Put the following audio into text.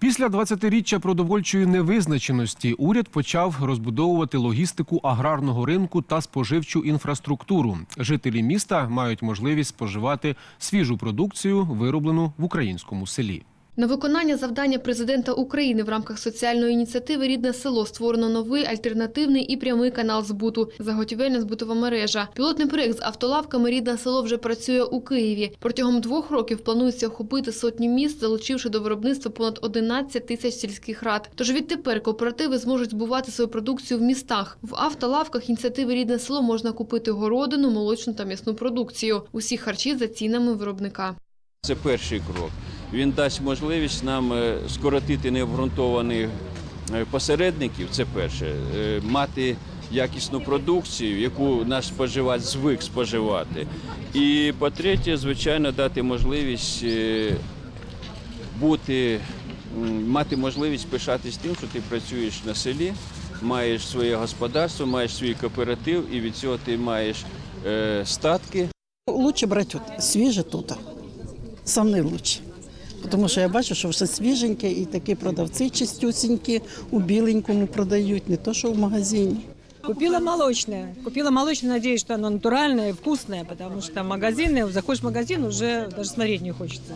Після 20-річчя продовольчої невизначеності уряд почав розбудовувати логістику аграрного ринку та споживчу інфраструктуру. Жителі міста мають можливість споживати свіжу продукцію, вироблену в українському селі. На виконання завдання президента України в рамках соціальної ініціативи Рідне село створено новий альтернативний і прямий канал збуту заготівельна збутова мережа. Пілотний проєкт з автолавками Рідне село вже працює у Києві. Протягом двох років планується охопити сотні міст, залучивши до виробництва понад 11 тисяч сільських рад. Тож відтепер кооперативи зможуть збувати свою продукцію в містах. В автолавках ініціативи Рідне село можна купити городину, молочну та м'ясну продукцію. Усі харчі за цінами виробника. Це перший крок. Він дасть можливість нам е, скоротити необґрунтованих е, посередників. Це перше, Е, мати якісну продукцію, яку наш споживач звик споживати. І по-третє, звичайно, дати можливість бути, мати можливість пишатись тим, що ти працюєш на селі, маєш своє господарство, маєш свій кооператив, і від цього ти маєш е, статки. Лучше брати свіже тут. Сам не. Тому що я бачу, що все свіженьке і такі продавці чистюсінькі у біленькому продають, не то, що в магазині. Купила молочное. Купила молочное, надеюсь, что оно натуральное, вкусное, потому что магазины, заходишь в магазин, уже даже смотреть не хочется.